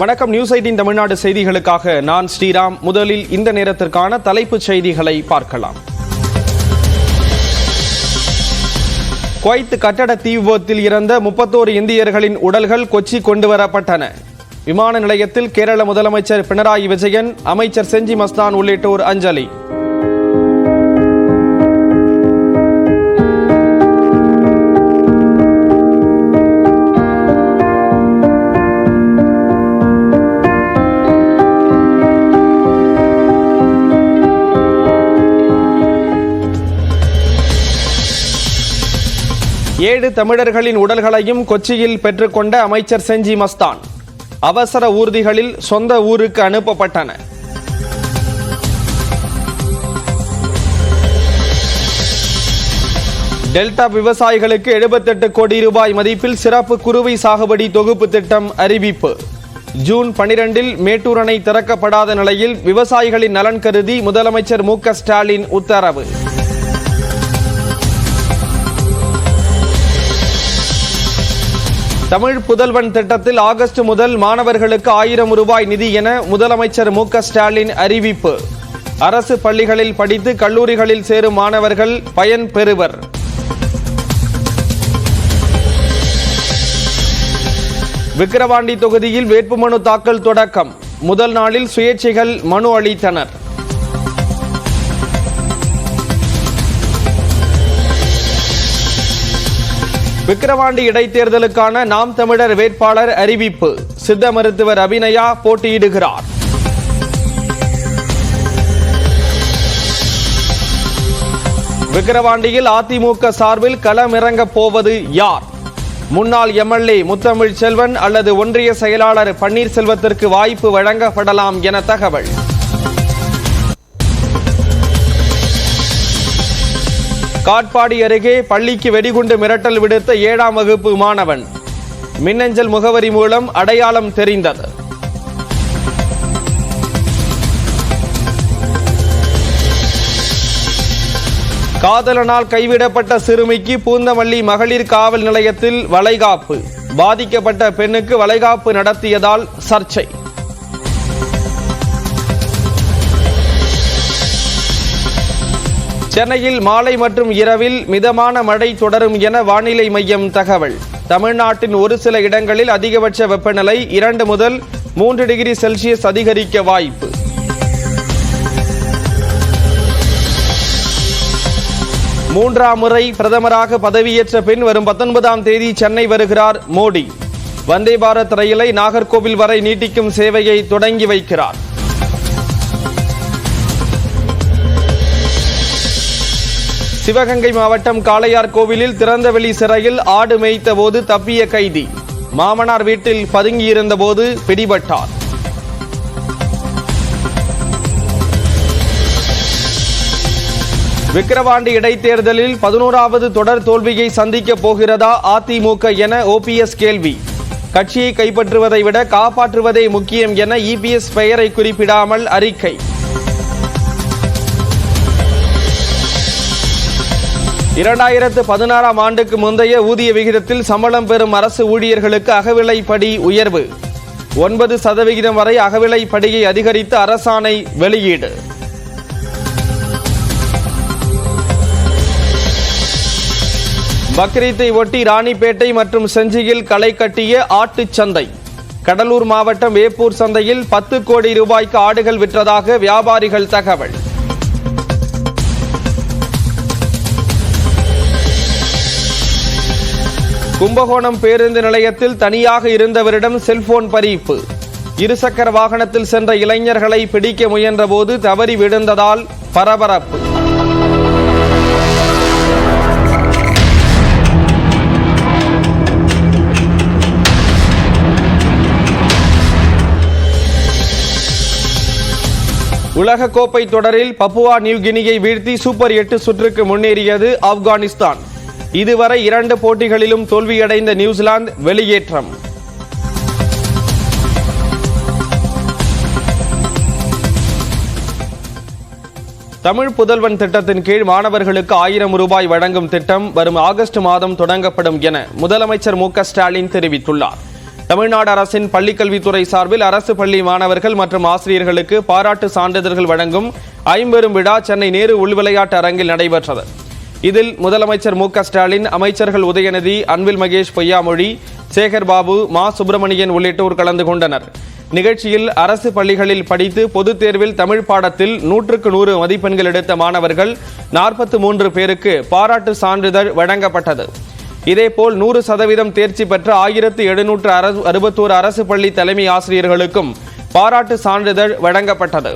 வணக்கம். News eighteen Tamil Nadu செய்திகளுக்காக நான் ஸ்ரீராம். முதலில் இந்த நேரத்திற்கான தலைப்புச் செய்திகளை பார்க்கலாம். குவைத் கட்டட தீ விபத்தில் இறந்த முப்பத்தோரு இந்தியர்களின் உடல்கள் கொச்சி கொண்டு வரப்பட்டன. விமான நிலையத்தில் கேரள முதலமைச்சர் பினராயி விஜயன் அமைச்சர் செஞ்சி மஸ்தான் உள்ளிட்டோர் அஞ்சலி. ஏழு தமிழர்களின் உடல்களையும் கொச்சியில் பெற்றுக்கொண்ட அமைச்சர் செஞ்சி மஸ்தான் அவசர ஊர்திகளில் சொந்த ஊருக்கு அனுப்பப்பட்டன. டெல்டா விவசாயிகளுக்கு 78 கோடி ரூபாய் மதிப்பில் சிறப்பு குறுவை சாகுபடி தொகுப்பு திட்டம் அறிவிப்பு. ஜூன் பனிரெண்டில் மேட்டூர் அணை திறக்கப்படாத நிலையில் விவசாயிகளின் நலன் கருதி முதலமைச்சர் மு ஸ்டாலின் உத்தரவு. தமிழ் புதல்வன் திட்டத்தில் ஆகஸ்ட் முதல் மாணவர்களுக்கு ஆயிரம் ரூபாய் நிதி என முதலமைச்சர் மு ஸ்டாலின் அறிவிப்பு. அரசு பள்ளிகளில் படித்து கல்லூரிகளில் சேரும் மாணவர்கள் பயன் பெறுவர். விக்கிரவாண்டி தொகுதியில் வேட்புமனு தாக்கல் தொடக்கம். முதல் நாளில் சுயேட்சைகள் மனு அளித்தனர். விக்கிரவாண்டி இடைத்தேர்தலுக்கான நாம் தமிழர் வேட்பாளர் அறிவிப்பு. சித்த மருத்துவர் அபிநயா போட்டியிடுகிறார். விக்கிரவாண்டியில் அதிமுக சார்பில் களமிறங்கப் போவது யார்? முன்னாள் எம்எல்ஏ முத்தமிழ் செல்வன் அல்லது ஒன்றிய செயலாளர் பன்னீர்செல்வத்திற்கு வாய்ப்பு வழங்கப்படலாம் என தகவல். காட்பாடி அருகே பள்ளிக்கு வெடிகுண்டு மிரட்டல் விடுத்த ஏழாம் வகுப்பு மாணவன். மின்னஞ்சல் முகவரி மூலம் அடையாளம் தெரிந்தது. காதலனால் கைவிடப்பட்ட சிறுமிக்கு பூந்தமல்லி மகளிர் காவல் நிலையத்தில் வளைகாப்பு. பாதிக்கப்பட்ட பெண்ணுக்கு வளைகாப்பு நடத்தியதால் சர்ச்சை. சென்னையில் மாலை மற்றும் இரவில் மிதமான மழை தொடரும் என வானிலை மையம் தகவல். தமிழ்நாட்டின் ஒரு சில இடங்களில் அதிகபட்ச வெப்பநிலை இரண்டு முதல் மூன்று டிகிரி செல்சியஸ் அதிகரிக்க வாய்ப்பு. மூன்றாம் முறை பிரதமராக பதவியேற்ற பின் வரும் பத்தொன்பதாம் தேதி சென்னை வருகிறார் மோடி. வந்தே பாரத் ரயிலை நாகர்கோவில் வரை நீட்டிக்கும் சேவையை தொடங்கி வைக்கிறார். சிவகங்கை மாவட்டம் காளையார் கோவிலில் திறந்தவெளி சிறையில் ஆடு மேய்த்த போது தப்பிய கைதி. மாமனார் வீட்டில் பதுங்கியிருந்த போது பிடிபட்டார். விக்கிரவாண்டி இடைத்தேர்தலில் பதினோராவது தொடர் தோல்வியை சந்திக்கப் போகிறதா அதிமுக என ஓபிஎஸ் கேள்வி. கட்சியை கைப்பற்றுவதை விட காப்பாற்றுவதே முக்கியம் என இபிஎஸ் பெயரை குறிப்பிடாமல் அறிக்கை. இரண்டாயிரத்து பதினாறாம் ஆண்டுக்கு முந்தைய ஊதிய விகிதத்தில் சம்பளம் பெறும் அரசு ஊழியர்களுக்கு அகவிலைப்படி உயர்வு. ஒன்பது சதவிகிதம் வரை அகவிலைப்படியை அதிகரித்து அரசாணை வெளியீடு. பக்ரீத்தை ஒட்டி ராணிப்பேட்டை மற்றும் செஞ்சியில் களை கட்டிய ஆட்டுச் சந்தை. கடலூர் மாவட்டம் வேப்பூர் சந்தையில் பத்து கோடி ரூபாய்க்கு ஆடுகள் விற்றதாக வியாபாரிகள் தகவல். கும்பகோணம் பேருந்து நிலையத்தில் தனியாக இருந்தவரிடம் செல்போன் பறிப்பு. இருசக்கர வாகனத்தில் சென்ற இளைஞர்களை பிடிக்க முயன்றபோது தவறி விழுந்ததால் பரபரப்பு. உலகக்கோப்பை தொடரில் பப்புவா நியூ கினியை வீழ்த்தி சூப்பர் எட்டு சுற்றுக்கு முன்னேறியது ஆப்கானிஸ்தான். இதுவரை இரண்டு போட்டிகளிலும் தோல்வியடைந்த நியூசிலாந்து வெளியேற்றம். தமிழ் புதல்வன் திட்டத்தின் கீழ் மாணவர்களுக்கு ஆயிரம் ரூபாய் வழங்கும் திட்டம் வரும் ஆகஸ்ட் மாதம் தொடங்கப்படும் என முதலமைச்சர் மு ஸ்டாலின் தெரிவித்துள்ளார். தமிழ்நாடு அரசின் பள்ளிக்கல்வித்துறை சார்பில் அரசு பள்ளி மாணவர்கள் மற்றும் ஆசிரியர்களுக்கு பாராட்டு சான்றிதழ்கள் வழங்கும் ஐம்பெரும் விழா சென்னை நேரு உள்விளையாட்டு அரங்கில் நடைபெற்றது. இதில் முதலமைச்சர் மு ஸ்டாலின் அமைச்சர்கள் உதயநிதி அன்பில் மகேஷ் பொய்யாமொழி சேகர் பாபு மா சுப்பிரமணியன் உள்ளிட்டோர் கலந்து கொண்டனர். நிகழ்ச்சியில் அரசு பள்ளிகளில் படித்து பொதுத் தேர்வில் தமிழ் பாடத்தில் நூற்றுக்கு நூறு மதிப்பெண்கள் எடுத்த மாணவர்கள் நாற்பத்தி மூன்று பேருக்கு பாராட்டு சான்றிதழ் வழங்கப்பட்டது. இதேபோல் நூறு சதவீதம் தேர்ச்சி பெற்ற ஆயிரத்து எழுநூற்று அறுபத்தோரு அரசு பள்ளி தலைமை ஆசிரியர்களுக்கும் பாராட்டு சான்றிதழ் வழங்கப்பட்டது.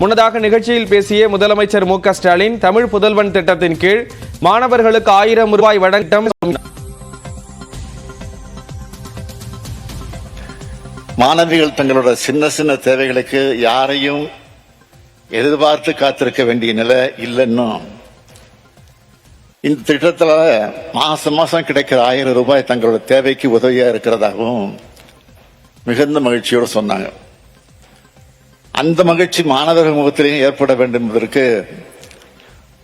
முன்னதாக நிகழ்ச்சியில் பேசிய முதலமைச்சர் மு ஸ்டாலின் தமிழ் புதல்வன் திட்டத்தின் கீழ் மாணவர்களுக்கு ஆயிரம் ரூபாய் வழங்கம் மாணவிகள் தங்களோட சின்ன சின்ன தேவைகளுக்கு யாரையும் எதிர்பார்த்து காத்திருக்க வேண்டிய நிலை இல்லைன்னு இந்த திட்டத்துல மாசம் மாசம் கிடைக்கிற ஆயிரம் ரூபாய் தங்களோட தேவைக்கு உதவியா இருக்கிறதாகவும் மிகுந்த மகிழ்ச்சியோடு சொன்னாங்க. அந்த மகிழ்ச்சி மாணவர்கள் முகத்திலேயும் ஏற்பட வேண்டும் என்பதற்கு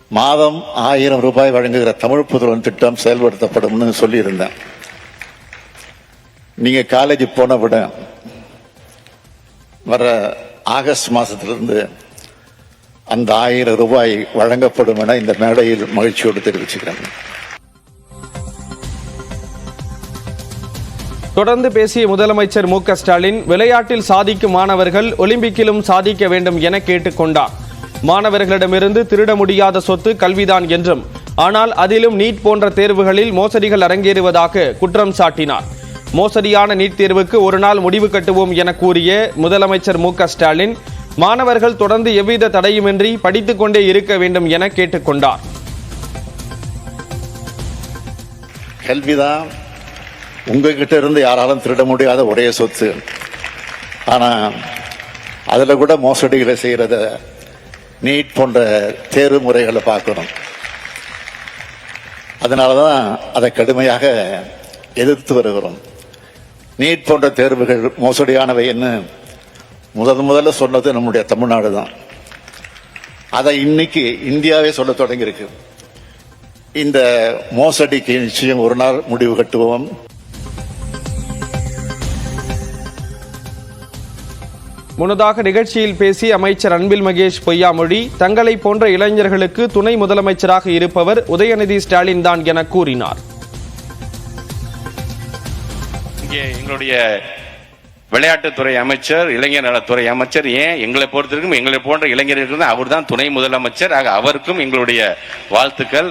மாதம் ஆயிரம் ரூபாய் வழங்குகிற தமிழ் புதல்வன் திட்டம் செயல்படுத்தப்படும்னு சொல்லியிருந்தேன். நீங்க காலேஜ் போன விட வர ஆகஸ்ட் மாசத்திலிருந்து அந்த ஆயிரம் ரூபாய் வழங்கப்படும் என இந்த மேடையில் மகிழ்ச்சியோடு தெரிவிச்சுக்கிறேன். தொடர்ந்து பேசிய முதலமைச்சர் மு க ஸ்டாலின் விளையாட்டில் சாதிக்கும் மாணவர்கள் ஒலிம்பிக்கிலும் சாதிக்க வேண்டும் என கேட்டுக்கொண்டார் மாணவர்களிடமிருந்து திருட முடியாத சொத்து கல்விதான் என்றும் ஆனால் அதிலும் நீட் போன்ற தேர்வுகளில் மோசடிகள் அரங்கேறுவதாக குற்றம் சாட்டினார். மோசடியான நீட் தேர்வுக்கு ஒரு நாள் முடிவு கட்டுவோம் என கூறிய முதலமைச்சர் மு க ஸ்டாலின் மாணவர்கள் தொடர்ந்து எவ்வித தடையுமின்றி படித்துக் கொண்டே இருக்க வேண்டும் என கேட்டுக்கொண்டார் கல்விதான் உங்ககிட்ட இருந்து யாராலும் திருட முடியாத ஒரே சொத்து. ஆனா அதுல கூட மோசடிகளை செய்யறத நீட் போன்ற தேர்வு முறைகளை பார்க்கணும். அதனாலதான் அதை கடுமையாக எதிர்த்து வருகிறோம். நீட் போன்ற தேர்வுகள் மோசடியானவை என்று முதல் முதல்ல சொன்னது நம்முடைய தமிழ்நாடு தான். அதை இன்னைக்கு இந்தியாவே சொல்ல தொடங்கியிருக்கு. இந்த மோசடிக்கு நிச்சயம் ஒரு நாள் முடிவு கட்டுவோம். முன்னதாக நிகழ்ச்சியில் பேசிய அமைச்சர் அன்பில் மகேஷ் பொய்யாமொழி தங்களை போன்ற இளைஞர்களுக்கு துணை முதலமைச்சராக இருப்பவர் உதயநிதி ஸ்டாலின் தான் என கூறினார். இங்கே எங்களுடைய விளையாட்டுத்துறை அமைச்சர் இளைஞர் நலத்துறை அமைச்சர் ஏன் எங்களை பொறுத்திருக்கும் எங்களை போன்ற இளைஞர்களுக்கு அவர் தான் துணை முதலமைச்சர். ஆக அவருக்கும் எங்களுடைய வாழ்த்துக்கள்.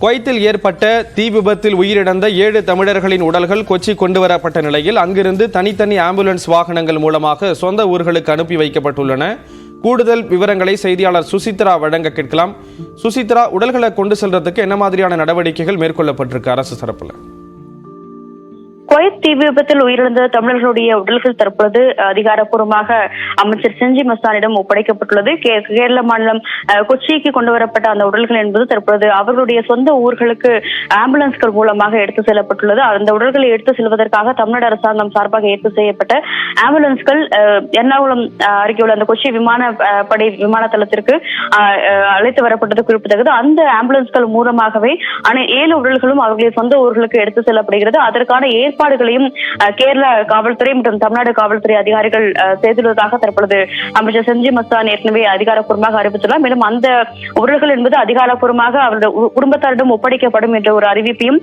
குவைத்தில் ஏற்பட்ட தீ விபத்தில் உயிரிழந்த ஏழு தமிழர்களின் உடல்கள் கொச்சி கொண்டு வரப்பட்ட நிலையில் அங்கிருந்து தனித்தனி ஆம்புலன்ஸ் வாகனங்கள் மூலமாக சொந்த ஊர்களுக்கு அனுப்பி வைக்கப்பட்டுள்ளன. கூடுதல் விவரங்களை செய்தியாளர் சுசித்ரா வழங்க கேட்கலாம். சுசித்ரா உடல்களை கொண்டு செல்றதுக்கு என்ன மாதிரியான நடவடிக்கைகள் மேற்கொள்ளப்பட்டிருக்கு? அரசு தரப்பில். குவைத் தீ விபத்தில் உயிரிழந்த தமிழர்களுடைய உடல்கள் தற்பொழுது அதிகாரப்பூர்வமாக அமைச்சர் செஞ்சி மஸ்தானிடம் ஒப்படைக்கப்பட்டுள்ளது. கேரள மாநிலம் கொச்சிக்கு கொண்டு வரப்பட்ட அந்த உடல்கள் என்பது தற்பொழுது அவர்களுடைய சொந்த ஊர்களுக்கு ஆம்புலன்ஸ்கள் மூலமாக எடுத்து செல்லப்பட்டுள்ளது. அந்த உடல்களை எடுத்து செல்வதற்காக தமிழ்நாடு அரசாங்கம் சார்பாக ஏற்பாடு செய்யப்பட்ட ஆம்புலன்ஸ்கள் எர்ணாகுளம் அஹ், அருகே உள்ள அந்த கொச்சி விமான அஹ், படை விமான தளத்திற்கு அழைத்து வரப்பட்டது குறிப்பிடத்தக்கது. அந்த ஆம்புலன்ஸ்கள் மூலமாகவே ஏழு உடல்களும் அவர்களுடைய சொந்த ஊர்களுக்கு எடுத்து செல்லப்படுகிறது. அதற்கான ஏற்பாடுகளையும் கேரள காவல்துறை மற்றும் தமிழ்நாடு காவல்துறை அதிகாரிகள் செய்துள்ளதாக தற்பொழுது அமைச்சர் செஞ்சி மஸ்தான் ஏற்கனவே அதிகாரப்பூர்வமாக அறிவித்துள்ளார். மேலும் அந்த உடல்கள் என்பது அதிகாரப்பூர்வமாக அவருடைய குடும்பத்தாரிடம் ஒப்படைக்கப்படும் என்ற ஒரு அறிவிப்பையும்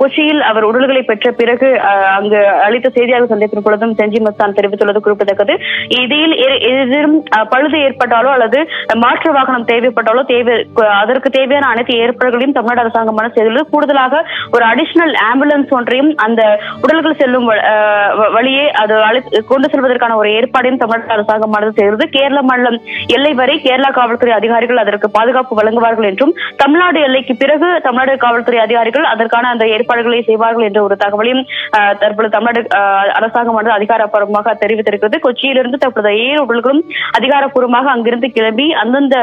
கொச்சியில் அவர் உடல்களை பெற்ற பிறகு அங்கு அளித்த செய்தியாளர் சந்திப்பின் பொழுதும் செஞ்சி மஸ்தான் தெரிவித்துள்ளது குறிப்பிடத்தக்கது. இதில் எதிரும் பழுது ஏற்பட்டாலோ அல்லது மாற்று வாகனம் தேவைப்பட்டாலோ தேவை அதற்கு தேவையான அனைத்து ஏற்பாடுகளையும் தமிழ்நாடு அரசாங்கமான செய்துள்ளது. கூடுதலாக ஒரு அடிஷனல் ஆம்புலன்ஸ் ஒன்றையும் அந்த உடல்கள் செல்லும் வழியே அது கொண்டு செல்வதற்கான ஒரு ஏற்பாடையும் தமிழக அரசாங்கமானது செய்கிறது. கேரள மாநிலம் எல்லை வரை கேரளா காவல்துறை அதிகாரிகள் அதற்கு பாதுகாப்பு வழங்குவார்கள் என்றும் தமிழ்நாடு எல்லைக்கு பிறகு தமிழ்நாடு காவல்துறை அதிகாரிகள் அதற்கான அந்த ஏற்பாடுகளை செய்வார்கள் என்ற ஒரு தகவலையும் அஹ், தற்பொழுது தமிழ்நாடு அஹ், அரசாங்கமானது அதிகாரப்பூர்வமாக தெரிவித்திருக்கிறது. கொச்சியிலிருந்து தற்பொழுது ஏழு உடல்களும் அதிகாரப்பூர்வமாக அங்கிருந்து கிளம்பி அந்தந்த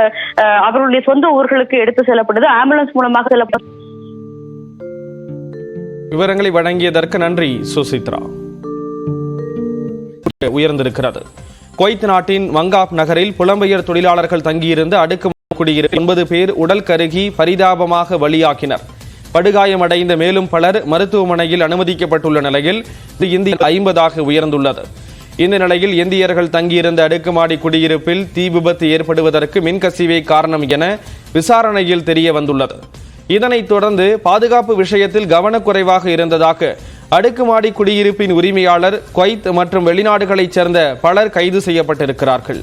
அஹ், அவர்களுடைய சொந்த ஊர்களுக்கு எடுத்து செல்லப்பட்டது ஆம்புலன்ஸ் மூலமாக செல்லப்பட்டது விவரங்களை வழங்கியதற்கு நன்றி சுசித்ரா. உயர்ந்திருக்கிறது. குவைத் நாட்டின் வங்காப் நகரில் புலம்பெயர் தொழிலாளர்கள் தங்கியிருந்த அடுக்கு குடியிருப்பு ஒன்பது பேர் உடல் கருகி பரிதாபமாக வழியாக்கினர் படுகாயமடைந்த மேலும் பலர் மருத்துவமனையில் அனுமதிக்கப்பட்டுள்ள நிலையில் இது இந்திய ஐம்பதாக உயர்ந்துள்ளது. இந்த நிலையில் இந்தியர்கள் தங்கியிருந்த அடுக்குமாடி குடியிருப்பில் தீ விபத்து ஏற்படுவதற்கு மின்கசிவே காரணம் என விசாரணையில் தெரிய வந்துள்ளது இதனைத் தொடர்ந்து பாதுகாப்பு விஷயத்தில் கவனக்குறைவாக இருந்ததாக அடுக்குமாடி குடியிருப்பின் உரிமையாளர் குவைத் மற்றும் வெளிநாடுகளைச் சேர்ந்த பலர் கைது செய்யப்பட்டிருக்கிறார்கள்.